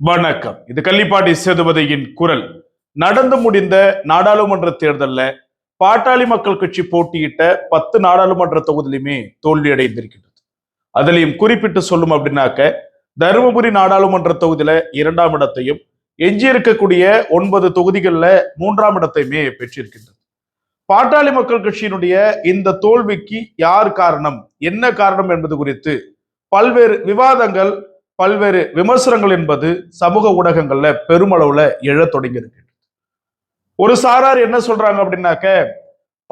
வணக்கம். இது கள்ளிப்பாடி சேதுபதியின் குரல். நடந்து முடிந்த நாடாளுமன்ற தேர்தலில் பாட்டாளி மக்கள் கட்சி போட்டியிட்ட பத்து நாடாளுமன்ற தொகுதியிலுமே தோல்வி அடைந்திருக்கின்றது அதிலையும் குறிப்பிட்டு சொல்லும் அப்படின்னாக்க தருமபுரி நாடாளுமன்ற தொகுதியில இரண்டாம் இடத்தையும் எஞ்சி இருக்கக்கூடிய ஒன்பது தொகுதிகளில் மூன்றாம் இடத்தையுமே பெற்றிருக்கின்றது. பாட்டாளி மக்கள் கட்சியினுடைய இந்த தோல்விக்கு யார் காரணம்? என்ன காரணம் என்பது குறித்து பல்வேறு விவாதங்கள் பல்வேறு விமர்சனங்கள் என்பது சமூக ஊடகங்கள்ல பெருமளவுல எழத் தொடங்கியிருக்கு. ஒரு சாரார் என்ன சொல்றாங்க அப்படின்னாக்க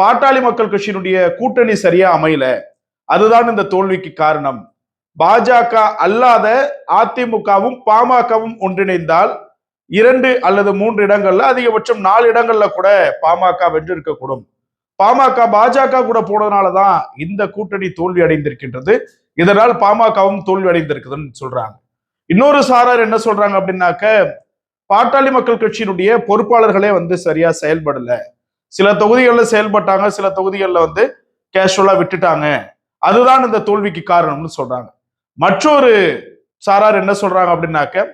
பாட்டாளி மக்கள் கட்சியினுடைய கூட்டணி சரியா அமையல அதுதான் இந்த தோல்விக்கு காரணம். பாஜக அல்லாத அதிமுகவும் பாமகவும் ஒன்றிணைந்தால் இரண்டு அல்லது மூன்று இடங்கள்ல அதிகபட்சம் நாலு இடங்கள்ல கூட பாமக வென்றிருக்கக்கூடும். பாமக பாஜக கூட போனதுனாலதான் இந்த கூட்டணி தோல்வி அடைந்திருக்கின்றது. இதனால் பாமகவும் தோல்வி அடைந்திருக்குதுன்னு சொல்றாங்க. இன்னொரு சாரார் என்ன சொல்றாங்க அப்படின்னாக்க பாட்டாளி மக்கள் கட்சியினுடைய பொறுப்பாளர்களே வந்து சரியா செயல்படல. சில தொகுதிகளில் செயல்பட்டாங்க சில தொகுதிகளில் வந்து கேஷுவலா விட்டுட்டாங்க. அதுதான் இந்த தோல்விக்கு காரணம்னு சொல்றாங்க. மற்றொரு சாரார் என்ன சொல்றாங்க அப்படின்னாக்க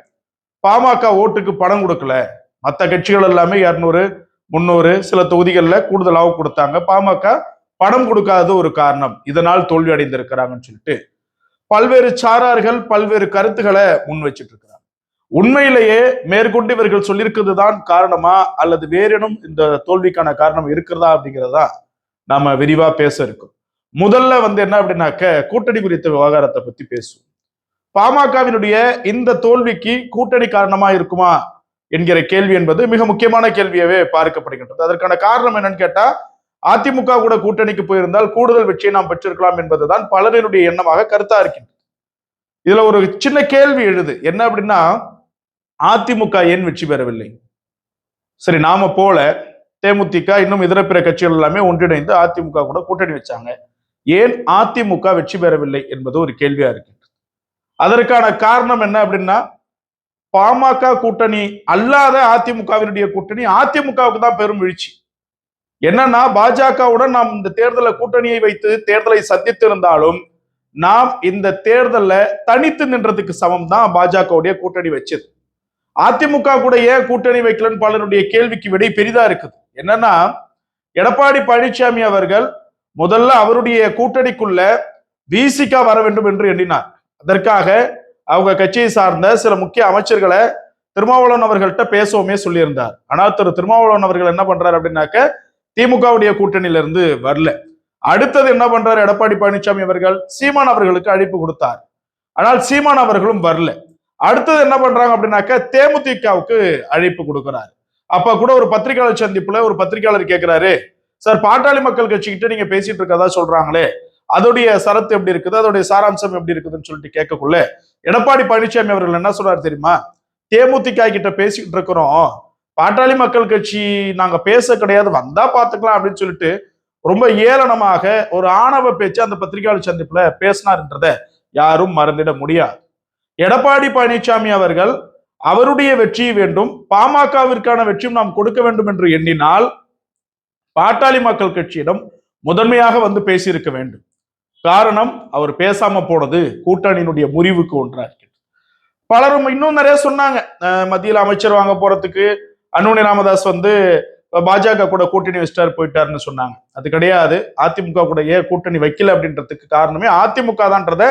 பாமக ஓட்டுக்கு பணம் கொடுக்கல. மற்ற கட்சிகள் எல்லாமே இரநூறு முந்நூறு சில தொகுதிகளில் கூடுதலாக கொடுத்தாங்க. பாமக பணம் கொடுக்காதது ஒரு காரணம். இதனால் தோல்வி அடைந்திருக்கிறாங்கன்னு சொல்லிட்டு. பல்வேறு சாரார்கள் பல்வேறு கருத்துக்களை முன் வச்சுட்டு இருக்கிறாங்க உண்மையிலேயே மேற்கொண்டு இவர்கள் சொல்லியிருக்கிறது தான் காரணமா அல்லது வேறேனும் இந்த தோல்விக்கான காரணம் இருக்கிறதா அப்படிங்கிறதா நாம விரிவா பேச இருக்கோம். முதல்ல வந்து என்ன அப்படின்னாக்க கூட்டணி குறித்த விவகாரத்தை பத்தி பேசுவோம். பாமகவினுடைய இந்த தோல்விக்கு கூட்டணி காரணமா இருக்குமா என்கிற கேள்வி என்பது மிக முக்கியமான கேள்வியவே பார்க்கப்படுகின்றது. அதற்கான காரணம் என்னன்னு கேட்டா அதிமுக கூட கூட்டணிக்கு போயிருந்தால் கூடுதல் வெற்றியை நாம் பெற்றிருக்கலாம் என்பதுதான் பலரினுடைய எண்ணமாக கருத்தா இருக்கின்றது. இதுல ஒரு சின்ன கேள்வி எழுது. என்ன அப்படின்னா அதிமுக ஏன் வெற்றி பெறவில்லை? சரி நாம போல தேமுதிக இன்னும் இதர பிற கட்சிகள் எல்லாமே ஒன்றிணைந்து அதிமுக கூட கூட்டணி வச்சாங்க. ஏன் அதிமுக வெற்றி பெறவில்லை என்பது ஒரு கேள்வியா இருக்கின்றது. அதற்கான காரணம் என்ன அப்படின்னா பாமக கூட்டணி அல்லாத அதிமுகவினுடைய கூட்டணி அதிமுகவுக்கு தான் பெரும் வீழ்ச்சி. என்னன்னா பாஜகவுடன் நாம் இந்த தேர்தலை கூட்டணியை வைத்து தேர்தலை சந்தித்திருந்தாலும் நாம் இந்த தேர்தலில் தனித்து நின்றதுக்கு சமம் தான் பாஜகவுடைய கூட்டணி வச்சது. அதிமுக கூட ஏன் கூட்டணி வைக்கலன்னு பலருடைய கேள்விக்கு விடை பெரிதா இருக்குது. என்னன்னா எடப்பாடி பழனிசாமி அவர்கள் முதல்ல அவருடைய கூட்டணிக்குள்ள விசிகா வர வேண்டும் என்று எண்ணினார். அதற்காக அவங்க கட்சியை சார்ந்த சில முக்கிய அமைச்சர்களை திருமாவளவன் அவர்கள்ட்ட பேசவுமே சொல்லியிருந்தார். ஆனால் திரு திருமாவளவன் அவர்கள் என்ன பண்றாரு அப்படின்னாக்க திமுகவுடைய கூட்டணியில இருந்து வரல. அடுத்தது என்ன பண்றாரு? எடப்பாடி பழனிசாமி அவர்கள் சீமான் அவர்களுக்கு அழைப்பு கொடுத்தார். ஆனால் சீமான் அவர்களும் வரல. அடுத்தது என்ன பண்றாங்க அப்படின்னாக்க தேமுதிகவுக்கு அழைப்பு கொடுக்கிறாரு. அப்ப கூட ஒரு பத்திரிகையாளர் சந்திப்புல ஒரு பத்திரிகையாளர் கேட்கிறாரு சார் பாட்டாளி மக்கள் கட்சிக்கிட்ட நீங்க பேசிட்டு இருக்கதா சொல்றாங்களே? அதோடைய சரத்து எப்படி இருக்குது? அதோடைய சாராம்சம் எப்படி இருக்குதுன்னு சொல்லிட்டு கேட்கக்குள்ள எடப்பாடி பழனிசாமி அவர்கள் என்ன சொல்றாரு தெரியுமா? தேமுதிக கிட்ட பேசிக்கிட்டு இருக்கிறோம். பாட்டாளி மக்கள் கட்சி நாங்க பேச கிடையாது வந்தா பாத்துக்கலாம் அப்படின்னு சொல்லிட்டு ரொம்ப ஏளனமாக ஒரு ஆணவ பேச்சு அந்த பத்திரிகையாளர் சந்திப்புல பேசினார்ன்றத யாரும் மறந்திட முடியாது. எடப்பாடி பழனிசாமி அவர்கள் அவருடைய வெற்றி வேண்டும் பாமகவிற்கான வெற்றியும் நாம் கொடுக்க வேண்டும் என்று எண்ணினால் பாட்டாளி மக்கள் கட்சியிடம் முதன்மையாக வந்து பேசியிருக்க வேண்டும். காரணம் அவர் பேசாம போனது கூட்டணியினுடைய முறிவுக்கு ஒன்றா பலரும் இன்னும் நிறைய சொன்னாங்க அஹ் மத்தியில் அமைச்சர் வாங்க போறதுக்கு அன்புமணி ராமதாஸ் வந்து பாஜக கூட கூட்டணி வச்சிட்டார் போயிட்டாருன்னு சொன்னாங்க. அது கிடையாது. அதிமுக கூட ஏன் கூட்டணி வைக்கல அப்படின்றதுக்கு காரணமே அதிமுக தான்றத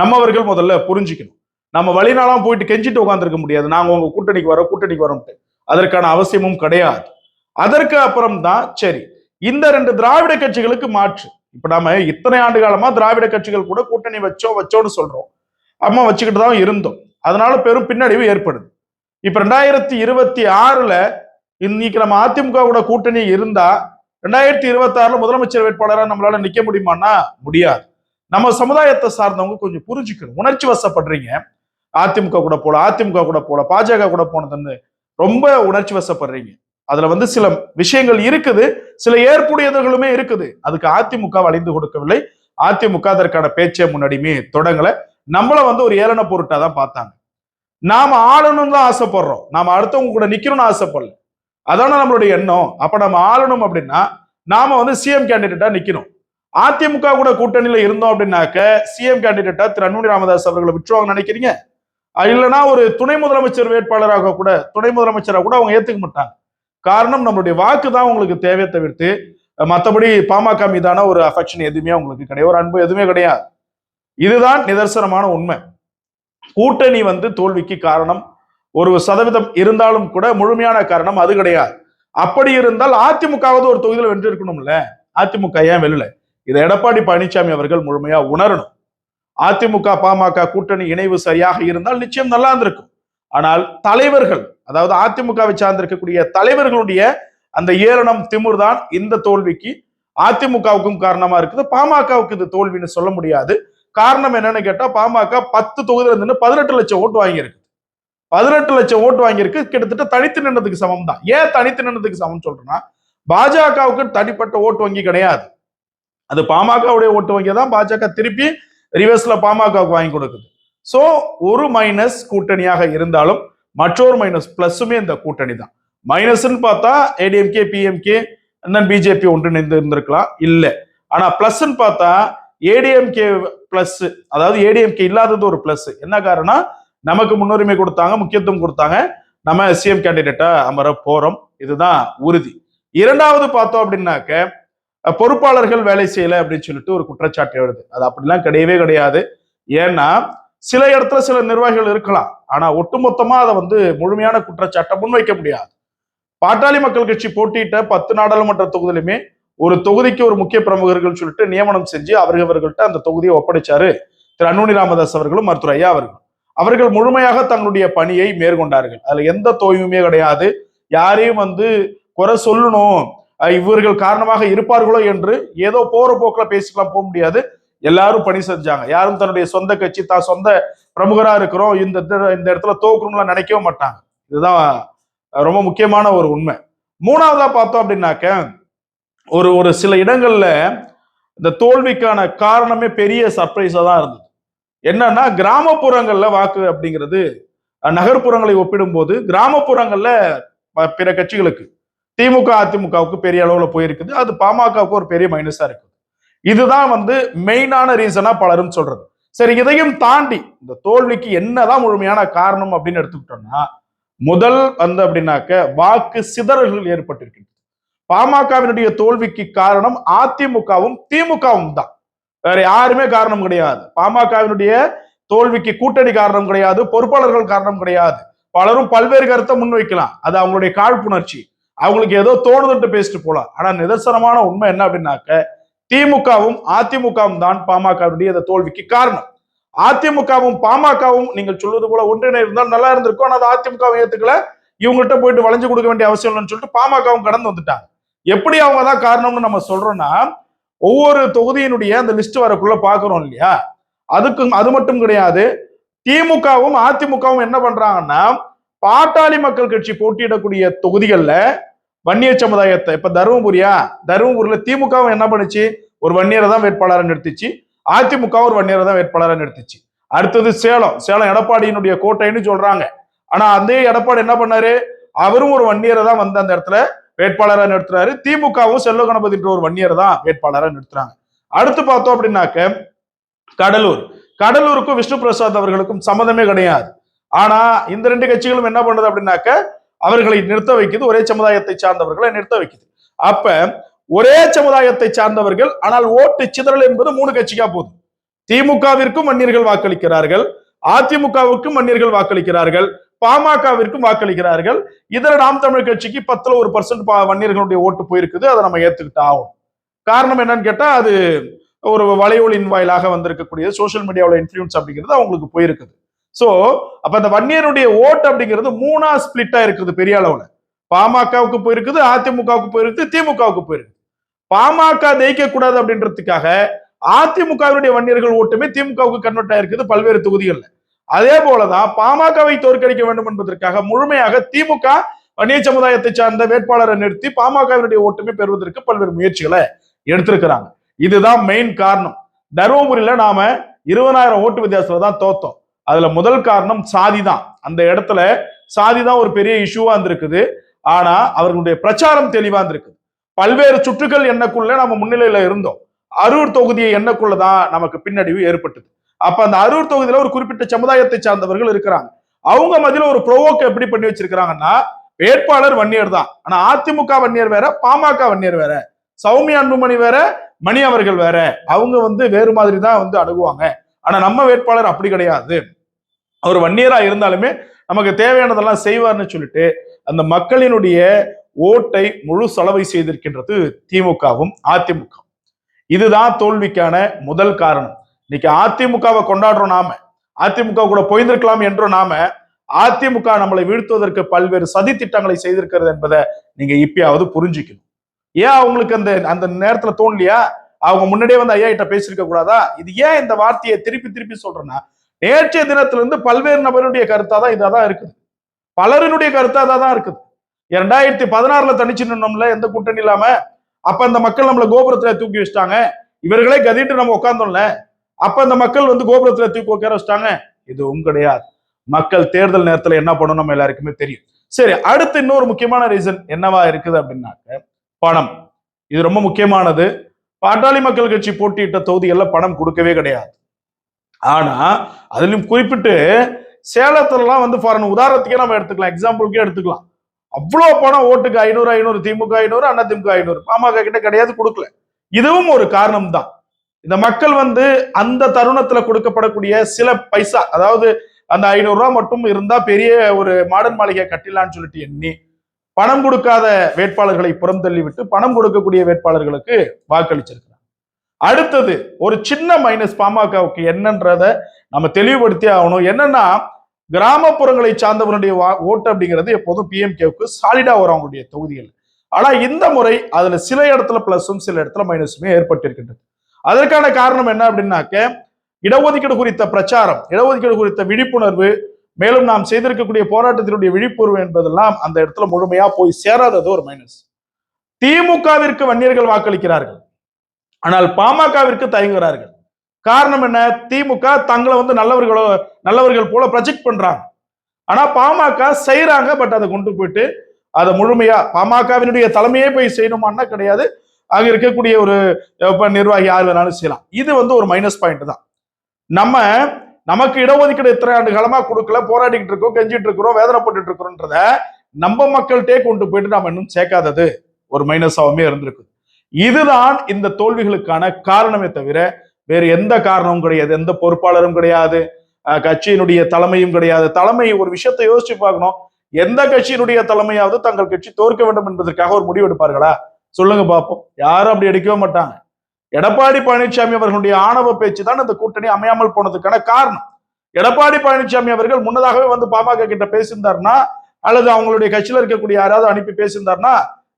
நம்மவர்கள் முதல்ல புரிஞ்சுக்கணும். நம்ம வழிநாளாம் போயிட்டு கெஞ்சிட்டு உட்காந்துருக்க முடியாது. நாங்க உங்க கூட்டணிக்கு வரோம் கூட்டணிக்கு வரோம்ட்டு. அதற்கான அவசியமும் கிடையாது. அதற்கு அப்புறம் தான் சரி இந்த ரெண்டு திராவிட கட்சிகளுக்கு மாற்று. இப்ப நாம இத்தனை ஆண்டு காலமா திராவிட கட்சிகள் கூட கூட்டணி வச்சோம் வச்சோம்னு சொல்றோம். அம்மா வச்சுக்கிட்டு தான் இருந்தோம். அதனால பெரும் பின்னடைவு ஏற்படுது. இப்ப ரெண்டாயிரத்தி இருபத்தி ஆறுல இன்னைக்கு நம்ம அதிமுக கூட கூட்டணி இருந்தா ரெண்டாயிரத்தி இருபத்தி ஆறுல முதலமைச்சர் வேட்பாளராக நம்மளால நிக்க முடியுமான்னா முடியாது. நம்ம சமுதாயத்தை சார்ந்தவங்க கொஞ்சம் புரிஞ்சுக்கணும். உணர்ச்சி வசப்படுறீங்க. அதிமுக கூட போல அதிமுக கூட போல பாஜக கூட போனதுன்னு ரொம்ப உணர்ச்சி வசப்படுறீங்க. அதுல வந்து சில விஷயங்கள் இருக்குது. சில ஏற்புடையதர்களுமே இருக்குது. அதுக்கு அதிமுக வளைந்து கொடுக்கவில்லை. அதிமுக அதற்கான பேச்சை முன்னாடியுமே தொடங்கல. நம்மள வந்து ஒரு ஏளன பொருட்டா தான் பார்த்தாங்க. நாம் ஆளணும் தான் ஆசைப்படுறோம். நாம அடுத்தவங்க கூட நிற்கணும்னு ஆசைப்படல. அதான நம்மளுடைய எண்ணம். அப்போ நம்ம ஆளணும் அப்படின்னா நாம் வந்து சிஎம் கேண்டிடேட்டாக நிற்கணும் அதிமுக கூட கூட்டணியில் இருந்தோம் அப்படின்னாக்க சிஎம் கேண்டிடேட்டாக திரு அன்புமணி ராமதாஸ் அவர்களை விட்டுருவாங்க நினைக்கிறீங்க? அஹ் இல்லைன்னா ஒரு துணை முதலமைச்சர் வேட்பாளராக கூட துணை முதலமைச்சராக கூட அவங்க ஏற்றுக்க மாட்டாங்க. காரணம் நம்மளுடைய வாக்கு தான் உங்களுக்கு தேவையை தவிர்த்து மற்றபடி பாமக மீதான ஒரு அஃபெக்ஷன் எதுவுமே உங்களுக்கு கிடையாது. ஒரு அன்பு எதுவுமே கிடையாது. இதுதான் நிதர்சனமான உண்மை. கூட்டணி வந்து தோல்விக்கு காரணம். ஒரு சதவீதம் இருந்தாலும் கூட முழுமையான காரணம் அது கிடையாது. அப்படி இருந்தால் அதிமுகவது ஒரு தொகுதியில் வென்றிருக்கணும்ல அதிமுக ஏன் வெளில இதை எடப்பாடி பழனிசாமி அவர்கள் முழுமையா உணரணும். அதிமுக பாமக கூட்டணி இணைவு சரியாக இருந்தால் நிச்சயம் நல்லா இருந்திருக்கும். ஆனால் தலைவர்கள் அதாவது அதிமுகவை சார்ந்திருக்கக்கூடிய தலைவர்களுடைய அந்த ஏளனம் திமுர் தான் இந்த தோல்விக்கு. அதிமுகவுக்கும் காரணமா இருக்குது பாமகவுக்கு இது தோல்வின்னு சொல்ல முடியாது. காரணம் என்னன்னு கேட்டா பாமக பத்து தொகுதியில நின்று பதினெட்டு லட்சம் ஓட்டு வாங்கியிருக்கு. பதினெட்டு லட்சம் ஓட்டு வாங்கியிருக்கு. கிட்டத்தட்ட தனித்து நின்றதுக்கு சமம் தான் ஏன் தனித்து நின்றதுக்கு சமம் சொல்றேன்னா பாஜகவுக்கு தனிப்பட்ட ஓட்டு வங்கி கிடையாது. அது பாமகவுடைய ஓட்டு வங்கி தான். பாஜக திருப்பி ரிவர்ஸ்ல பாமகவுக்கு வாங்கி கொடுக்குது. சோ ஒரு மைனஸ் கூட்டணியாக இருந்தாலும் மற்றொரு மைனஸ் பிளஸுமே இந்த கூட்டணி தான். மைனஸ்ன்னு பார்த்தா ஏடிஎம்கே பிஎம்கே பிஜேபி ஒன்றிணைந்து இருந்திருக்கலாம். இல்லை. ஆனா பிளஸ்ன்னு பார்த்தா ஏடிஎம்கே பிளஸ் அதாவது ஏடிஎம்கே இல்லாதது ஒரு பிளஸ் என்ன காரணம் நமக்கு முன்னுரிமை கொடுத்தாங்க முக்கியத்துவம் கொடுத்தாங்க. நம்ம சிஎம் கேண்டிடேட்டா அமர போறோம். இதுதான் உறுதி. இரண்டாவது பார்த்தோம் அப்படின்னாக்க பொறுப்பாளர்கள் வேலை செய்யல அப்படின்னு சொல்லிட்டு ஒரு குற்றச்சாட்டு எழுது அது அப்படிலாம் கிடையவே கிடையாது. ஏன்னா சில இடத்துல சில நிர்வாகிகள் இருக்கலாம். ஆனா ஒட்டுமொத்தமா அதை வந்து முழுமையான குற்றச்சாட்டை முன்வைக்க முடியாது. பாட்டாளி மக்கள் கட்சி போட்டியிட்ட பத்து நாடாளுமன்ற தொகுதியிலுமே ஒரு தொகுதிக்கு ஒரு முக்கிய பிரமுகர்கள் சொல்லிட்டு நியமனம் செஞ்சு அவர்கள்கிட்ட அந்த தொகுதியை ஒப்படைச்சாரு. திரு அன்னுனி ராமதாஸ் அவர்களும் மருத்துவர் ஐயா அவர்களும் அவர்கள் முழுமையாக தங்களுடைய பணியை மேற்கொண்டார்கள். அதுல எந்த தோய்வுமே கிடையாது. யாரையும் வந்து குறை சொல்லணும். இவர்கள் காரணமாக இருப்பார்களோ என்று ஏதோ போற போக்கில் பேசிக்கலாம் போக முடியாது. எல்லாரும் பணி செஞ்சாங்க. யாரும் தன்னுடைய சொந்த கட்சி தான் சொந்த பிரமுகரா இருக்கிறோம். இந்த இடத்துல- இந்த இடத்துல தோக்கணும்லாம் நினைக்கவே மாட்டாங்க. இதுதான் ரொம்ப முக்கியமான ஒரு உண்மை. மூணாவதா பார்த்தோம் அப்படின்னாக்க ஒரு ஒரு சில இடங்கள்ல இந்த தோல்விக்கான காரணமே பெரிய சர்ப்ரைஸா தான் இருந்தது. என்னன்னா கிராமப்புறங்கள்ல வாக்கு அப்படிங்கிறது நகர்ப்புறங்களை ஒப்பிடும்போது கிராமப்புறங்கள்ல பிற கட்சிகளுக்கு திமுக அதிமுகவுக்கு பெரிய அளவுல போயிருக்குது. அது பாமகவுக்கு ஒரு பெரிய மைனஸா இருக்குது. இதுதான் வந்து மெயினான ரீசனா பலரும் சொல்றது. சரி இதையும் தாண்டி இந்த தோல்விக்கு என்னதான் முழுமையான காரணம் அப்படின்னு எடுத்துக்கிட்டோம்னா முதல் வந்து அப்படின்னாக்க வாக்கு சிதறல்கள் ஏற்பட்டிருக்கு. பாமகவினுடைய தோல்விக்கு காரணம் அதிமுகவும் திமுகவும் தான். வேற யாருமே காரணம் கிடையாது. பாமகவினுடைய தோல்விக்கு கூட்டணி காரணம் கிடையாது பொறுப்பாளர்கள் காரணம் கிடையாது. பலரும் பல்வேறு கருத்தை முன்வைக்கலாம். அது அவங்களுடைய காழ்ப்புணர்ச்சி. அவங்களுக்கு ஏதோ தோணுதுன்ட்டு பேசிட்டு போலாம். ஆனா நிதர்சனமான உண்மை என்ன அப்படின்னாக்க திமுகவும் அதிமுகவும் தான் பாமகவினுடைய அந்த தோல்விக்கு காரணம். அதிமுகவும் பாமகவும் நீங்கள் சொல்வது போல ஒன்றிணை இருந்தால் நல்லா இருந்திருக்கும். ஆனா அது அதிமுகவும் ஏத்துக்கல. இவங்ககிட்ட போயிட்டு வளைஞ்சு கொடுக்க வேண்டிய அவசியம் இல்லைன்னு சொல்லிட்டு பாமகவும் கடந்து வந்துட்டாங்க. எப்படி அவங்க தான் காரணம்னு நம்ம சொல்றோம்னா ஒவ்வொரு தொகுதியினுடைய அந்த லிஸ்ட் வரக்குள்ள பாக்குறோம் இல்லையா? அதுக்கு அது மட்டும் கிடையாது. திமுகவும் அதிமுகவும் என்ன பண்றாங்கன்னா பாட்டாளி மக்கள் கட்சி போட்டியிடக்கூடிய தொகுதிகள்ல வன்னிய சமுதாயத்தை இப்ப தருமபுரியா? தருமபுரியில திமுகவும் என்ன பண்ணுச்சு? ஒரு வன்னியரை தான் வேட்பாளரை நிறுத்திச்சு. அதிமுக ஒரு வன்னியரை தான் வேட்பாளரை நிறுத்திச்சு. அடுத்தது சேலம். சேலம் எடப்பாடியினுடைய கோட்டைன்னு சொல்றாங்க. ஆனா அதே எடப்பாடி என்ன பண்ணாரு? அவரும் ஒரு வன்னியரை தான் வந்து அந்த இடத்துல வேட்பாளராக நிறுத்துறாரு. திமுகவும் செல்வ கணபதின்ற ஒரு வன்னியர் தான் வேட்பாளராக நிறுத்துறாங்க. அடுத்து பார்த்தோம் அப்படின்னாக்க கடலூர். கடலூருக்கும் விஷ்ணு பிரசாத் அவர்களுக்கும் சம்மதமே கிடையாது. ஆனா இந்த ரெண்டு கட்சிகளும் என்ன பண்ணுது அப்படின்னாக்க அவர்களை நிறுத்த வைக்குது. ஒரே சமுதாயத்தை சார்ந்தவர்களை நிறுத்த வைக்குது. அப்ப ஒரே சமுதாயத்தை சார்ந்தவர்கள் ஆனால் ஓட்டு சிதறல் என்பது மூணு கட்சிக்கா போகுது. திமுகவிற்கும் வன்னியர்கள் வாக்களிக்கிறார்கள். அதிமுகவுக்கும் மன்னியர்கள் வாக்களிக்கிறார்கள். பாமகவிற்கும் வாக்களிக்கிறார்கள். இதர நாம் தமிழ் கட்சிக்கு பத்துல ஒரு பர்சன்ட் வன்னியர்களுடைய ஓட்டு போயிருக்குது. அதை நம்ம ஏத்துக்கிட்டு ஆகும் காரணம் என்னன்னு கேட்டா அது ஒரு வலையொலியின் வாயிலாக வந்திருக்கக்கூடிய சோஷியல் மீடியாவோட இன்ஃபுளுன்ஸ் அப்படிங்கிறது அவங்களுக்கு போயிருக்குது. சோ அப்ப அந்த வன்னியருடைய ஓட்டு அப்படிங்கிறது மூணா ஸ்பிளிட்டா இருக்குது பெரிய அளவுல. பாமகவுக்கு போயிருக்குது அதிமுகவுக்கு போயிருக்குது திமுகவுக்கு போயிருக்கு பாமக ஜெயிக்க கூடாது அப்படின்றதுக்காக அதிமுகவினுடைய வன்னியர்கள் ஓட்டுமே திமுகவுக்கு கன்வெர்ட் ஆயிருக்குது பல்வேறு தொகுதிகளில். அதே போலதான் பாமகவை தோற்கடிக்க வேண்டும் என்பதற்காக முழுமையாக திமுக வன்னிய சமுதாயத்தை சார்ந்த வேட்பாளரை நிறுத்தி பாமகவினுடைய ஓட்டுமை பெறுவதற்கு பல்வேறு முயற்சிகளை எடுத்திருக்கிறாங்க. இதுதான் மெயின் காரணம். தருமபுரியில நாம இருபதாயிரம் ஓட்டு வித்தியாசத்துல தான் தோத்தோம். அதுல முதல் காரணம் சாதி தான். அந்த இடத்துல சாதி தான் ஒரு பெரிய இஷ்யூவா இருந்திருக்குது. ஆனா அவர்களுடைய பிரச்சாரம் தெளிவா இருந்திருக்கு பல்வேறு சுற்றுகள் எண்ணக்குள்ள நம்ம முன்னிலையில இருந்தோம். அரூர் தொகுதியை எண்ணக்குள்ளதான் நமக்கு பின்னடைவு ஏற்பட்டது. அப்ப அந்த அரூர் தொகுதியில ஒரு குறிப்பிட்ட சமுதாயத்தை சார்ந்தவர்கள் இருக்கிறாங்க. அவங்க மதியில ஒரு ப்ரோவோக் எப்படி பண்ணி வச்சிருக்கிறாங்கன்னா வேட்பாளர் வன்னியர் தான். ஆனா அதிமுக வன்னியர் வேற பாமக வன்னியர் வேற சௌமிய அன்புமணி வேற மணி அவர்கள் வேற. அவங்க வந்து வேறு மாதிரி தான் வந்து அணுகுவாங்க. ஆனா நம்ம வேட்பாளர் அப்படி கிடையாது. அவர் வன்னியரா இருந்தாலுமே நமக்கு தேவையானதெல்லாம் செய்வார்னு சொல்லிட்டு அந்த மக்களினுடைய ஓட்டை முழு செலவை செய்திருக்கின்றது திமுகவும் அதிமுக இதுதான் தோல்விக்கான முதல் காரணம். இன்னைக்கு அதிமுகவை கொண்டாடுறோம் நாம. அதிமுக கூட போயிருந்திருக்கலாம் என்றும் நாம. அதிமுக நம்மளை வீழ்த்துவதற்கு பல்வேறு சதி திட்டங்களை செய்திருக்கிறது என்பதை நீங்க இப்பயாவது புரிஞ்சுக்கணும். ஏன் அவங்களுக்கு அந்த அந்த நேரத்துல தோணலையா? அவங்க முன்னாடியே வந்து ஐயா கிட்ட பேசியிருக்க கூடாதா? இது ஏன் இந்த வார்த்தையை திருப்பி திருப்பி சொல்றேன்னா நேற்றைய தினத்துல இருந்து பல்வேறு நபருடைய கருத்தா தான் இதாதான் இருக்குது. பலரினுடைய கருத்தா தான் இருக்குது. இரண்டாயிரத்தி பதினாறுல தனிச்சு நின்னோம்ல எந்த கூட்டணி இல்லாம? அப்ப அந்த மக்கள் நம்மளை கோபுரத்துல தூக்கி வச்சிட்டாங்க. இவர்களே கதிட்டு நம்ம உட்காந்தோம்ல அப்ப அந்த மக்கள் வந்து கோபுரத்துல தூக்கி உட்கார வச்சிட்டாங்க இதுவும் கிடையாது. மக்கள் தேர்தல் நேரத்துல என்ன பண்ணணும் நம்ம எல்லாருக்குமே தெரியும். சரி அடுத்து இன்னொரு முக்கியமான ரீசன் என்னவா இருக்குது அப்படின்னாக்க பணம். இது ரொம்ப முக்கியமானது. பாட்டாளி மக்கள் கட்சி போட்டியிட்ட தொகுதிகளில் பணம் கொடுக்கவே கிடையாது. ஆனா அதுலயும் குறிப்பிட்டு சேலத்துலலாம் வந்து ஃபாரின் உதாரணத்துக்கே நம்ம எடுத்துக்கலாம். எக்ஸாம்பிளுக்கே எடுத்துக்கலாம். அவ்வளோ பணம் ஓட்டுக்கு ஐநூறு ஐநூறு திமுக ஐநூறு அண்ணா திமுக ஐநூறு. பாமக கிட்ட கிடையாது கொடுக்கல. இதுவும் ஒரு காரணம் தான் இந்த மக்கள் வந்து அந்த தருணத்துல கொடுக்கப்படக்கூடிய சில பைசா அதாவது அந்த ஐநூறு ரூபா மட்டும் இருந்தா பெரிய ஒரு மாடர்ன் மாளிகை கட்டிடலான்னு சொல்லிட்டு எண்ணி பணம் கொடுக்காத வேட்பாளர்களை புறந்தள்ளி விட்டு பணம் கொடுக்கக்கூடிய வேட்பாளர்களுக்கு வாக்களிச்சிருக்கிறாங்க. அடுத்தது ஒரு சின்ன மைனஸ் பாமகவுக்கு என்னன்றத நம்ம தெளிவுபடுத்தி ஆகணும். என்னன்னா கிராமப்புறங்களை சார்ந்தவருடைய வா- ஓட்டு அப்படிங்கிறது எப்போதும் பிஎம்கேவுக்கு சாலிடா வரும் அவங்களுடைய தொகுதிகள் ஆனா இந்த முறை அதுல சில இடத்துல பிளஸும் சில இடத்துல மைனஸுமே ஏற்பட்டிருக்கின்றது. அதற்கான காரணம் என்ன அப்படின்னாக்க இடஒதுக்கீடு குறித்த பிரச்சாரம் இடஒதுக்கீடு குறித்த விழிப்புணர்வு மேலும் நாம் செய்திருக்கக்கூடிய போராட்டத்தினுடைய விழிப்புணர்வு என்பதெல்லாம் அந்த இடத்துல முழுமையா போய் சேராதது ஒரு மைனஸ் திமுகவிற்கு வன்னியர்கள் வாக்களிக்கிறார்கள். ஆனால் பாமகவிற்கு தயங்குகிறார்கள். காரணம் என்ன? திமுக தங்களை வந்து நல்லவர்களோ நல்லவர்கள் போல ப்ரொஜெக்ட் பண்றாங்க. ஆனா பாமக செய்யறாங்க பட் அதை கொண்டு போயிட்டு அதை முழுமையா பாமகவினுடைய தலைமையே போய் செய்யணுமான்னா கிடையாது. அங்க இருக்கக்கூடிய ஒரு நிர்வாகி யார் வேணாலும் செய்யலாம். இது வந்து ஒரு மைனஸ் பாயிண்ட் தான். நம்ம நமக்கு இடஒதுக்கீடு இத்தனை ஆண்டு காலமா கொடுக்கல போராடிக்கிட்டு இருக்கோம் கெஞ்சிட்டு இருக்கிறோம் வேதனைப்பட்டு இருக்கிறோன்றத நம்ம மக்கள்கிட்டே கொண்டு போயிட்டு நம்ம இன்னும் சேர்க்காதது ஒரு மைனஸாகவுமே இருந்திருக்கு இதுதான் இந்த தோல்விகளுக்கான காரணமே தவிர வேறு எந்த காரணமும் கிடையாது. எந்த பொறுப்பாளரும் கிடையாது. அஹ் கட்சியினுடைய தலைமையும் கிடையாது. தலைமை ஒரு விஷயத்தை யோசிச்சு பார்க்கணும். எந்த கட்சியினுடைய தலைமையாவது தங்கள் கட்சி தோற்க வேண்டும் என்பதற்காக ஒரு முடிவு எடுப்பார்களா சொல்லுங்க பார்ப்போம் யாரும் அப்படி எடுக்கவே மாட்டாங்க. எடப்பாடி பழனிசாமி அவர்களுடைய ஆணவ பேச்சு தான் இந்த கூட்டணி அமையாமல் போனதுக்கான காரணம். எடப்பாடி பழனிசாமி அவர்கள் முன்னதாகவே வந்து பாமக கிட்ட பேசியிருந்தார்னா அல்லது அவங்களுடைய கட்சியில இருக்கக்கூடிய யாராவது அனுப்பி பேசியிருந்தார்னா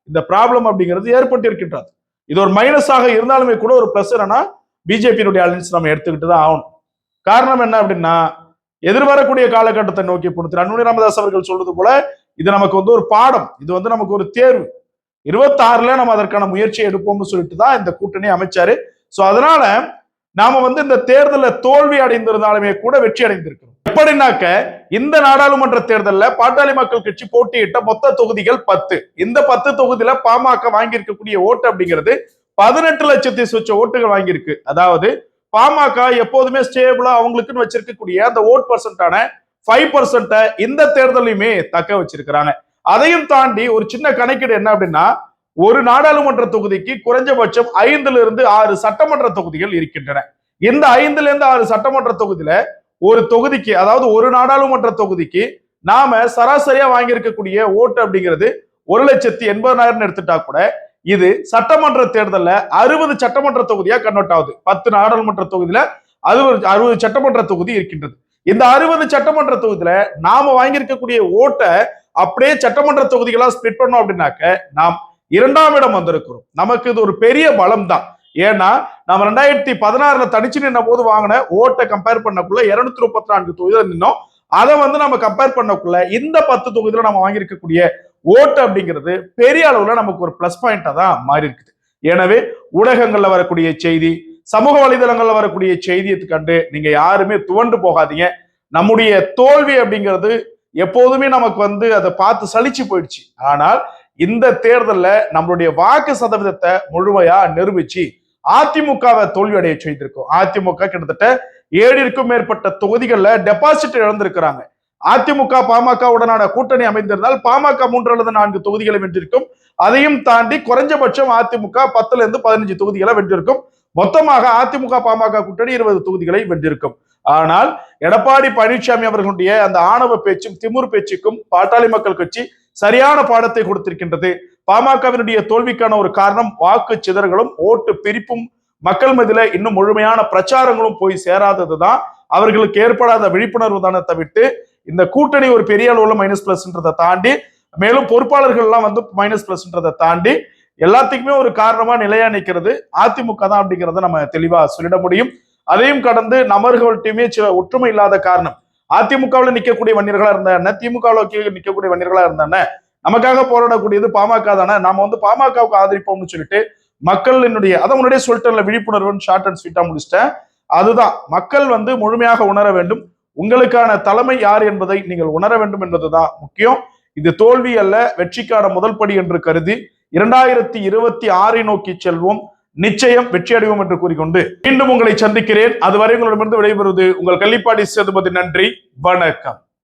இந்த ப்ராப்ளம் அப்படிங்கிறது ஏற்பட்டிருக்கின்றது. இது ஒரு மைனஸாக இருந்தாலுமே கூட ஒரு பிளஸ் என்னன்னா பிஜேபியினுடைய அலைன்ஸ் நம்ம எடுத்துக்கிட்டு தான் ஆகணும். காரணம் என்ன அப்படின்னா எதிர்வரக்கூடிய காலகட்டத்தை நோக்கி பொறுத்து அன்புமணி ராமதாஸ் அவர்கள் சொல்றது போல இது நமக்கு வந்து ஒரு பாடம். இது வந்து நமக்கு ஒரு தேர்வு. இருபத்தாறுல நம்ம அதற்கான முயற்சி எடுப்போம்னு சொல்லிட்டு தான் இந்த கூட்டணி அமைச்சாரு. சோ அதனால நாம வந்து இந்த தேர்தலில் தோல்வி அடைந்திருந்தாலுமே கூட வெற்றி அடைந்திருக்கிறோம். எப்படின்னாக்க இந்த நாடாளுமன்ற தேர்தலில் பாட்டாளி மக்கள் கட்சி போட்டியிட்ட மொத்த தொகுதிகள் பத்து. இந்த பத்து தொகுதியில பாமக வாங்கியிருக்கக்கூடிய ஓட்டு அப்படிங்கிறது பதினெட்டு லட்சத்தி சொச்ச ஓட்டுகள் வாங்கியிருக்கு. அதாவது பாமக எப்போதுமே ஸ்டேபிளா அவங்களுக்குன்னு வச்சிருக்கக்கூடிய அந்த ஓட் பர்சன்டான ஃபைவ் பர்சன்ட இந்த தேர்தலையுமே தக்க வச்சிருக்கிறாங்க. அதையும் தாண்டி ஒரு சின்ன கணக்கீடு என்ன அப்படின்னா ஒரு நாடாளுமன்ற தொகுதிக்கு குறைஞ்சபட்சம் ஐந்துல இருந்து ஆறு சட்டமன்ற தொகுதிகள் இருக்கின்றன. இந்த ஐந்துல இருந்து ஆறு சட்டமன்ற தொகுதியில ஒரு தொகுதிக்கு அதாவது ஒரு நாடாளுமன்ற தொகுதிக்கு நாம சராசரியா வாங்கியிருக்கக்கூடிய ஓட்டு அப்படிங்கிறது ஒரு லட்சத்தி எண்பதாயிரம் எடுத்துட்டா கூட இது சட்டமன்ற தேர்தலில் அறுபது சட்டமன்ற தொகுதியா கன்வெர்ட் ஆகுது. பத்து நாடாளுமன்ற தொகுதியில அறுபது அறுபது சட்டமன்ற தொகுதி இருக்கின்றது. இந்த அறுபது சட்டமன்ற தொகுதியில நாம வாங்கியிருக்கக்கூடிய ஓட்டை அப்படியே சட்டமன்ற தொகுதிகளாக ஸ்பிளிட் பண்ணோம் அப்படின்னாக்க நாம் இரண்டாம் இடம் வந்திருக்கிறோம். நமக்கு இது ஒரு பெரிய பலம் தான் ஏன்னா நம்ம ரெண்டாயிரத்தி பதினாறுல தனிச்சு நின்ன போது வாங்கின ஓட்டை கம்பேர் பண்ணக்குள்ள இருநூத்தி முப்பத்தி நான்கு தொகுதியில் நின்னோம். அதை வந்து நம்ம கம்பேர் பண்ணக்குள்ள இந்த பத்து தொகுதியில நம்ம வாங்கியிருக்கக்கூடிய ஓட்டு அப்படிங்கிறது பெரிய அளவுல நமக்கு ஒரு பிளஸ் பாயிண்டா தான் மாறி இருக்குது எனவே ஊடகங்கள்ல வரக்கூடிய செய்தி சமூக வலைதளங்கள்ல வரக்கூடிய செய்தியை கண்டு நீங்க யாருமே துவண்டு போகாதீங்க. நம்முடைய தோல்வி அப்படிங்கிறது எப்போதுமே நமக்கு வந்து அதை பார்த்து சலிச்சு போயிடுச்சு. ஆனால் இந்த தேர்தலில் நம்மளுடைய வாக்கு சதவீதத்தை முழுமையா நிரூபிச்சு அதிமுகவை தோல்வியடைய செய்திருக்கும். அதிமுக கிட்டத்தட்ட ஏழிற்கும் மேற்பட்ட தொகுதிகளில் டெபாசிட் இழந்திருக்கிறாங்க. அதிமுக பாமக உடனான கூட்டணி அமைந்திருந்தால் பாமக மூன்று அல்லது நான்கு தொகுதிகளை வென்றிருக்கும். அதையும் தாண்டி குறைஞ்சபட்சம் அதிமுக பத்துல இருந்து பதினஞ்சு தொகுதிகளை வென்றிருக்கும். மொத்தமாக அதிமுக பாமக கூட்டணி இருபது தொகுதிகளை வென்றிருக்கும். ஆனால் எடப்பாடி பழனிசாமி அவர்களுடைய அந்த ஆணவ பேச்சும் திமுர் பேச்சுக்கும் பாட்டாளி மக்கள் கட்சி சரியான பாடத்தை கொடுத்திருக்கின்றது. பாமகவினுடைய தோல்விக்கான ஒரு காரணம் வாக்கு சிதறுகளும் ஓட்டு பிரிப்பும் மக்கள் மதியில இன்னும் முழுமையான பிரச்சாரங்களும் போய் சேராததுதான். அவர்களுக்கு ஏற்படாத விழிப்புணர்வு தானே தவிர்த்து இந்த கூட்டணி ஒரு பெரிய அளவுல மைனஸ் பிளஸ்ன்றதை தாண்டி மேலும் பொறுப்பாளர்கள் எல்லாம் வந்து மைனஸ் பிளஸ்ன்றதை தாண்டி எல்லாத்துக்குமே ஒரு காரணமா நிலையா நிற்கிறது அதிமுக தான் அப்படிங்கிறத நம்ம தெளிவா சொல்லிட முடியும். அதையும் கடந்து நபர்கள்ட்டையுமே சில ஒற்றுமை இல்லாத காரணம். அதிமுகவில் நிற்கக்கூடிய வன்னியர்களா இருந்தா என்ன? திமுகவில் நிற்கக்கூடிய வன்னியர்களா இருந்தா என்ன? நமக்காக போராடக்கூடியது பாமக தானே? நாம வந்து பாமகவுக்கு ஆதரிப்போம்னு சொல்லிட்டு மக்களினுடைய அதை முன்னாடியே சொல்லிட்டேன்ல விழிப்புணர்வுன்னு ஷார்ட் அண்ட் ஸ்வீட்டா முடிச்சிட்டேன். அதுதான். மக்கள் வந்து முழுமையாக உணர வேண்டும். உங்களுக்கான தலைமை யார் என்பதை நீங்கள் உணர வேண்டும் என்பதுதான் முக்கியம். இது தோல்வி அல்ல வெற்றிக்கான முதல் படி என்று கருதி இரண்டாயிரத்தி இருபத்தி ஆறை நோக்கி செல்வோம். நிச்சயம் வெற்றி அடைவோம் என்று கூறிக்கொண்டு மீண்டும் உங்களை சந்திக்கிறேன். அதுவரை உங்களிடமிருந்து விடைபெறுவது உங்கள் கள்ளிப்பாடி சேதுபதி. நன்றி. வணக்கம்.